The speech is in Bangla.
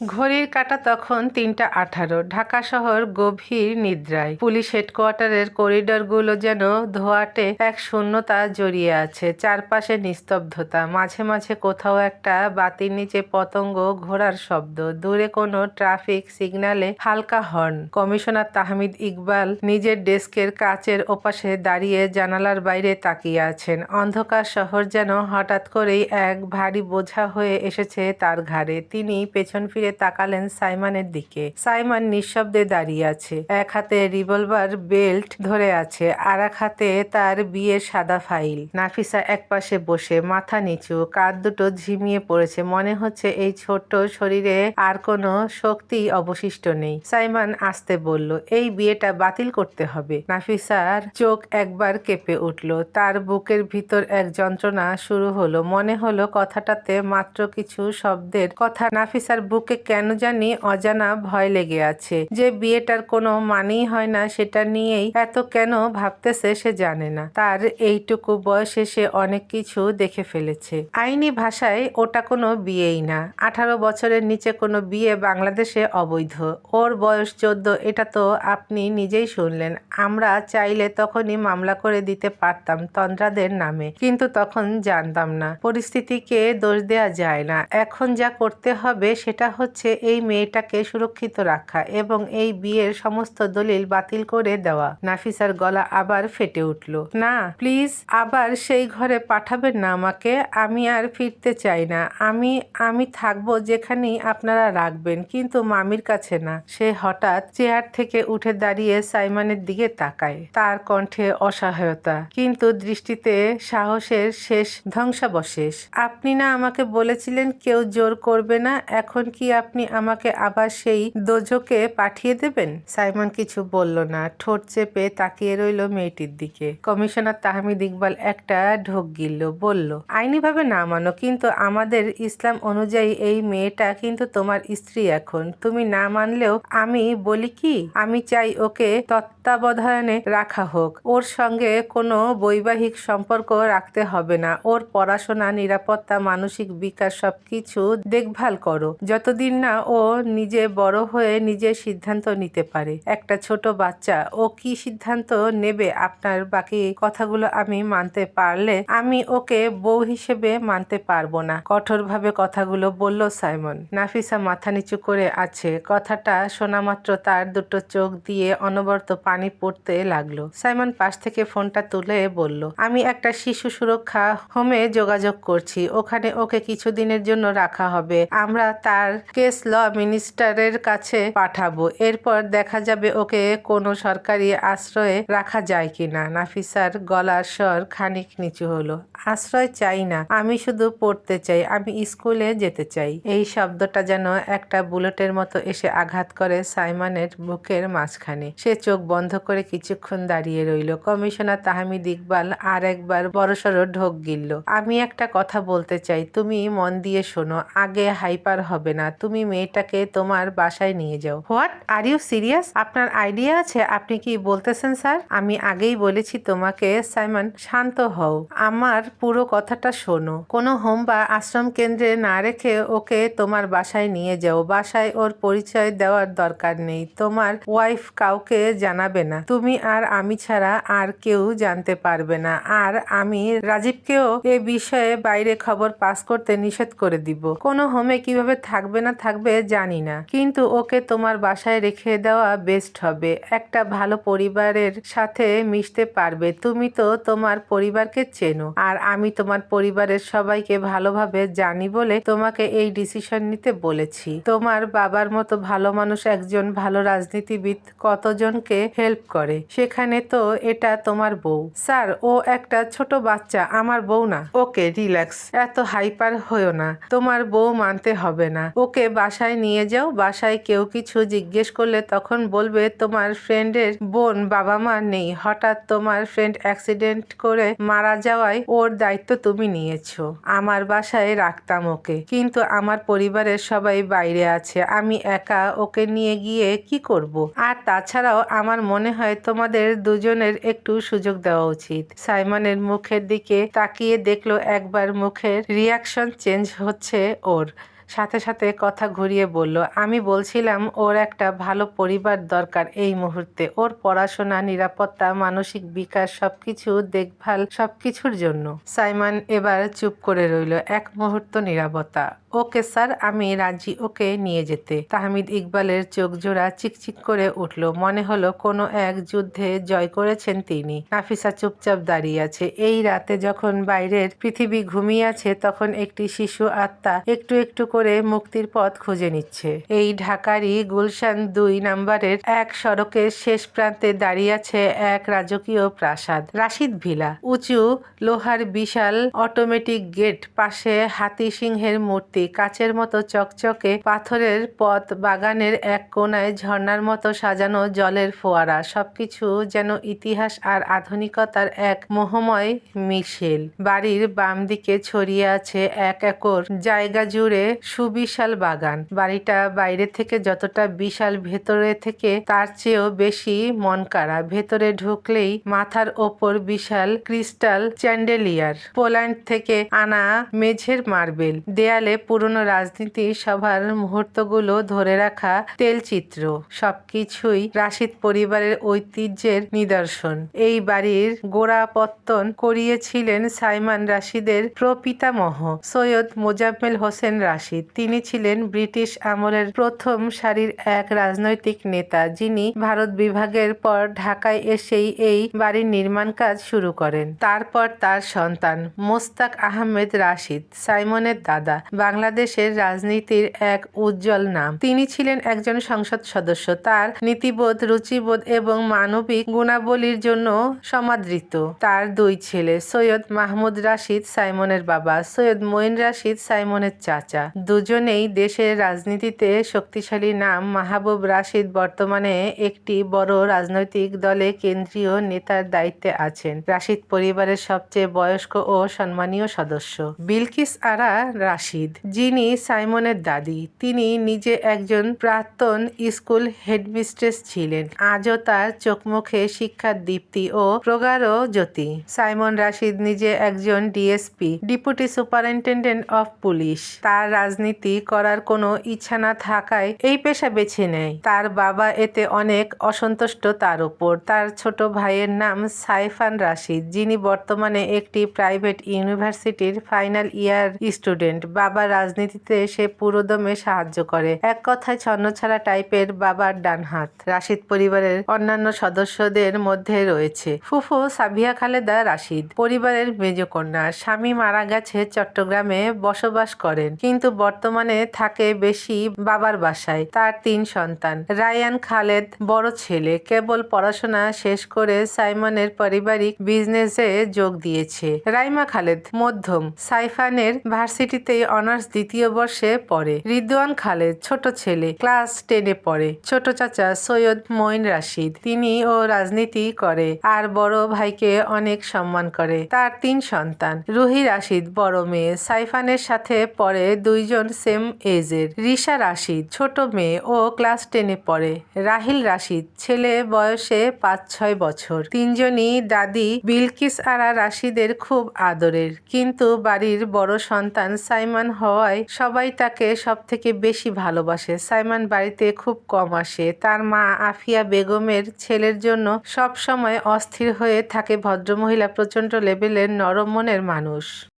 ঘড়ির কাঁটা তখন তিনটা আঠারো। ঢাকা শহর গভীর নিদ্রায়। পুলিশ হেডকোয়ার্টারের করিডরগুলো যেন ধোয়াটে এক শূন্যতা জড়িয়ে আছে, চারপাশে নিস্তব্ধতা। মাঝে মাঝে কোথাও একটা বাতির নিচে পতঙ্গ ঘোরার শব্দ। দূরে কোনো ট্রাফিক সিগন্যালে হালকা হর্ন। কমিশনার তাহমিদ ইকবাল নিজের ডেস্কের কাচের ওপাশে দাঁড়িয়ে জানালার বাইরে তাকিয়ে আছেন। অন্ধকার শহর যেন হঠাৎ করেই এক ভারী বোঝা হয়ে এসেছে তার ঘাড়ে। তিনি পেছন ফিরে তাকালেন সাইমানের দিকে। সাইমান নিঃশব্দে দাঁড়িয়ে আছে। এক হাতে রিভলভার বেল্ট ধরে আছে, আর এক হাতে তার বিয়ের সাদা ফাইল। নাফিসা একপাশে বসে, মাথা নিচু, কাঁধ দুটো ঝিমিয়ে পড়েছে। মনে হচ্ছে এই ছোট্ট শরীরে আর কোনো শক্তি অবশিষ্ট নেই। সাইমান আসতে বলল, এই বিয়েটা বাতিল করতে হবে। নাফিসার চোখ একবার কেঁপে উঠল। তার বুকের ভিতর এক যন্ত্রণা শুরু হলো। মনে হলো কথাটাতে মাত্র কিছু শব্দের কথা। নাফিসার বুকে কেন জানি অজানা ভয় লেগে আছে। যে বিয়েটার কোনো মানেই হয় না, সেটা নিয়েই এত কেন ভাবতেছে সে জানে না। তার এইটুকু বয়সে সে অনেক কিছু দেখে ফেলেছে। আইনি ভাষায় ওটা কোনো বিয়েই না। আঠারো বছরের নিচে কোনো বিয়ে বাংলাদেশে অবৈধ। ওর বয়স চোদ্দ, এটা তো আপনি নিজেই শুনলেন। আমরা চাইলে তখনই মামলা করে দিতে পারতাম তন্দ্রাদের নামে, কিন্তু তখন জানতাম না। পরিস্থিতিকে দোষ দেওয়া যায় না। এখন যা করতে হবে সেটা হচ্ছে এই মেয়েটাকে সুরক্ষিত রাখা এবং এই বিয়ের সমস্ত দলিল বাতিল করে দেওয়া। নাফিসার গলা আবার ফেটে উঠল। না, প্লিজ, আবার সেই ঘরে পাঠাবেন না আমাকে। আমি আর ফিরতে চাই না। আমি আমি থাকব যেখানেই আপনারা রাখবেন, কিন্তু মামির কাছে না। সে হঠাৎ চেয়ার থেকে উঠে দাঁড়িয়ে সাইমানের দিকে তাকায়। তার কণ্ঠে অসহায়তা, কিন্তু দৃষ্টিতে সাহসের শেষ ধ্বংসাবশেষ। আপনি না আমাকে বলেছিলেন কেউ জোর করবে না, এখন কি আপনি আমাকে আবার সেই দোজোকে পাঠিয়ে দেবেন? সাইমন কিছু বলল না। ঠোঁট চেপে তাকিয়ে রইল মেয়েটির দিকে। কমিশনার তাহমিদ ইকবাল একটা ঢোক গিলল, বলল, আইনিভাবে না মানো, কিন্তু আমাদের ইসলাম অনুযায়ী এই মেয়েটা কিন্তু তোমার স্ত্রী এখন। তুমি না মানলেও আমি বলি কি? আমি চাই ওকে তত্ত্বাবধানে রাখা হোক। ওর সঙ্গে কোনো বৈবাহিক সম্পর্ক রাখতে হবে না। ওর পড়াশোনা, নিরাপত্তা, মানসিক বিকাশ সবকিছু দেখভাল করো। যতদিন না ও নিজে বড় হয়ে নিজের সিদ্ধান্ত নিতে পারে। একটা ছোট বাচ্চা, ও কি সিদ্ধান্ত নেবে আপনার বাকি কথাগুলো আমি মানতে পারলে আমি ওকে বউ হিসেবে মানতে পারব না। কঠোরভাবে কথাগুলো বলল সাইমন। নাফিসা মাথা নিচু করে আছে। কথাটা শোনা মাত্র তার দুটো চোখ দিয়ে অনবরত পানি পড়তে লাগল। সাইমন পাশ থেকে ফোনটা তুলে বলল, আমি একটা শিশু সুরক্ষা হোমে যোগাযোগ করছি। ওখানে ওকে কিছুদিনের জন্য রাখা হবে। আমরা তার কেস ল মিনিস্টারের কাছে পাঠাবো। এরপর দেখা যাবে ওকে কোনো সরকারি আশ্রয়ে রাখা যায় কিনা। নাফিসার গলার স্বর খানিক নিচু হলো। আশ্রয় চাই না, আমি শুধু পড়তে চাই, আমি স্কুলে যেতে চাই। এই শব্দটা যেন একটা বুলেটের মতো এসে আঘাত করে সাইমনের বুকের মাঝখানে। সে চোখ বন্ধ করে কিছুক্ষণ দাঁড়িয়ে রইল। কমিশনার তাহমিদ ইকবাল আর একবার বড়সড় ঢোক গিলল। আমি একটা কথা বলতে চাই, তুমি মন দিয়ে শোনো, আগে হাইপার হবে না তুমি মেয়েটাকে তোমার বাসায় নিয়ে যাও। হোয়াট? Are you serious? আপনার আইডিয়া আছে? আপনি কি বলতেছেন, স্যার? আমি আগেই বলেছি তোমাকে, সাইমন, শান্ত হও। আমার পুরো কথাটা শোনো। কোনো হোম বা আশ্রম কেন্দ্রে না রেখে ওকে তোমার বাসায় নিয়ে যাও। বাসায় ওর পরিচয় দেওয়ার দরকার নেই। তোমার ওয়াইফ কাউকে জানাবে না। তুমি আর আমি ছাড়া আর কেউ জানতে পারবে না। আর আমি রাজীবকেও এ বিষয়ে বাইরে খবর পাস করতে নিষেধ করে দিব। কোনো হোমে কীভাবে থাকবে না থাকবে জানি না। কিন্তু ওকে তোমার বাসায় রেখে দেওয়া বেস্ট হবে। একটা ভালো পরিবারের সাথে মিশতে পারবে। তুমি তো তোমার পরিবারকে চেনো। আর আমি তোমার পরিবারের সবাইকে ভালোভাবে জানি বলে তোমাকে এই ডিসিশন নিতে বলেছি। তোমার বাবার মতো ভালো মানুষ একজন ভালো রাজনীতিবিদ কতজনকে হেল্প করে? সেখানে তো এটা তোমার বউ। স্যার, ও একটা ছোট বাচ্চা, আমার বউ না। ওকে রিল্যাক্স এত হাইপার হয়েও না। তোমার বউ মানতে হবে না। ওকে বাসায় নিয়ে যাও, বাসায় কেউ কিছু জিজ্ঞেস করলে তখন বলবে, তোমার ফ্রেন্ডের বোন বাবা মা নেই। হঠাৎ তোমার ফ্রেন্ড অ্যাক্সিডেন্ট করে মারা যাওয়ায় ওর দায়িত্ব তুমি নিয়েছো। আমার বাসায় রাখতাম ওকে। কিন্তু আমার পরিবারের সবাই বাইরে আছে। আমি একা ওকে নিয়ে গিয়ে কি করব? আর তাছাড়াও আমার মনে হয় তোমাদের দুজনের একটু সুযোগ দেওয়া উচিত। সাইমনের মুখের দিকে তাকিয়ে দেখল, একবার মুখের রিয়াকশন চেঞ্জ হচ্ছে ওর। সাথে সাথে কথা ঘুরিয়ে বলল, আমি বলছিলাম ওর একটা ভালো পরিবার দরকার এই মুহূর্তে। ওর পড়াশোনা, নিরাপত্তা, মানসিক বিকাশ, সবকিছু দেখভাল, সবকিছুর জন্য। সাইমন এবার চুপ করে রইল, এক মুহূর্ত নিরাপত্তা। ওকে স্যার, আমি রাজি ওকে নিয়ে যেতে। তাহমিদ ইকবালের চোখ জোড়া চিকচিক করে উঠল, মনে হলো কোনো এক যুদ্ধে জয় করেছেন তিনি। নাফিসা চুপচাপ দাঁড়িয়ে আছে। এই রাতে যখন বাইরের পৃথিবী ঘুমিয়ে আছে, তখন একটি শিশু আত্মা একটু একটু করে মুক্তির পথ খুঁজে নিচ্ছে। এই ঢাকারই গুলশান দুই নাম্বারের এক সড়কের শেষ প্রান্তে দাঁড়িয়ে আছে এক রাজকীয় প্রাসাদ, রাশিদ ভিলা। উঁচু, লোহার বিশাল অটোমেটিক গেট পাশে হাতি সিংহের মূর্তি, কাচের মতো চকচকে পাথরের পথ, বাগানের এক কোনায় ঝর্ণার মতো সাজানো জলের ফোয়ারা, সবকিছু যেন ইতিহাস আর আধুনিকতার এক মোহময় মিশেল। বাড়ির বাম দিকে ছড়িয়ে আছে এক একর, জায়গা জুড়ে সুবিশাল বাগান। বাড়িটা বাইরে থেকে যতটা বিশাল ভেতরে থেকে, তার চেয়েও বেশি মনকাড়া ভেতরে ঢুকলেই মাথার ওপর বিশাল ক্রিস্টাল চ্যান্ডেলিয়ার। পোল্যান্ড থেকে আনা মেঝের মার্বেল। দেয়ালে পুরনো রাজনীতি সভার মুহূর্তগুলো ধরে রাখা তেলচিত্র। সবকিছুই রাশিদ পরিবারের ঐতিহ্যের নিদর্শন। এই বাড়ির গোড়াপত্তন করিয়েছিলেন সাইমান রাশিদের প্রপিতামহ সৈয়দ মোজাম্মেল হোসেন রাশিদ। তিনি ছিলেন ব্রিটিশ আমলের প্রথম সারির এক রাজনৈতিক নেতা, যিনি ভারত বিভাগের পর ঢাকায় এসেই এই বাড়ির নির্মাণ কাজ শুরু করেন। তারপর তার সন্তান মোস্তাক আহমেদ রাশিদ, সাইমনের দাদা, বাংলাদেশের রাজনীতির এক উজ্জ্বল নাম। তিনি ছিলেন একজন সংসদ সদস্য। তার নীতিবোধ, রুচিবোধ এবং মানবিক গুণাবলীর জন্য সমাদৃত। তার দুই ছেলে, সৈয়দ মাহমুদ রাশিদ, সাইমনের বাবা, সৈয়দ মঈন রাশিদ, সাইমনের চাচা। দুজনেই দেশের রাজনীতিতে শক্তিশালী নাম মাহবুব রাশিদ বর্তমানে একটি বড় রাজনৈতিক দলে কেন্দ্রীয় নেতার দায়িত্বে আছেন। রাশিদ পরিবারের সবচেয়ে বয়স্ক ও সম্মানীয় সদস্য। বিলকিস আরা রাশিদ, যিনি সাইমনের দাদি। তিনি নিজে একজন প্রাক্তন স্কুল হেডমিস্ট্রেস ছিলেন। আজও তার চোখমুখে শিক্ষার দীপ্তি ও প্রগাঢ় জ্যোতি। সাইমন রাশিদ নিজে একজন DSP, deputy superintendent of police. তার রাজনীতি করার কোনো ইচ্ছা না থাকায় এই পেশা বেছে নেয়। তার বাবা এতে অনেক অসন্তুষ্ট তার উপর। তার ছোট ভাইয়ের নাম সাইফান রাশিদ, যিনি বর্তমানে একটি প্রাইভেট ইউনিভার্সিটির ফাইনাল ইয়ার স্টুডেন্ট। বাবা রাজনীতিতে সে পুরোদমে সাহায্য করে। এক কথায় ছন্নছাড়া টাইপের বাবার ডান হাত। রাশিদ পরিবারের অন্যান্য সদস্যদের মধ্যে রয়েছে। ফুফু সাবিয়া খালেদা রাশিদ, পরিবারের মেজ কন্যা স্বামী মারা গেছে চট্টগ্রামে বসবাস করেন। কিন্তু বর্তমানে থাকে বেশি বাবার বাসায়, তার তিন সন্তান। রায়ান, খালেদ, বড় ছেলে, কেবল পড়াশোনা শেষ করে সাইমনের পারিবারিক বিজনেসে যোগ দিয়েছে। রাইমা, খালেদ, মধ্যম, সাইফানের ভার্সিটিতেই অনার্স দ্বিতীয় বর্ষে পড়ে। রিদওয়ান, খালেদ, ছোট ছেলে, ক্লাস টেনে পড়ে। ছোট চাচা সৈয়দ মঈন রাশিদ, তিনি ও রাজনীতি করে, আর বড় ভাইকে অনেক সম্মান করে। তার তিন সন্তান, রুহি রাশিদ, বড় মেয়ে, সাইফানের সাথে পড়ে দুইজন সেম এজের। রিশা রাশিদ, ছোট মেয়ে ও ক্লাস টেনে পড়ে। রাহিল রাশিদ, ছেলে বয়সে পাঁচ ছয় বছর। তিনজনই দাদি বিলকিস আরা রাশিদের খুব আদরের। কিন্তু বাড়ির বড় সন্তান সাইমান হওয়ায় সবাই তাকে সব থেকে বেশি ভালোবাসে। সাইমান বাড়িতে খুব কম আসে। তার মা আফিয়া বেগমের ছেলের জন্য সব সময় অস্থির হয়ে থাকে ভদ্রমহিলা প্রচণ্ড লেভেলের নরম মনের মানুষ।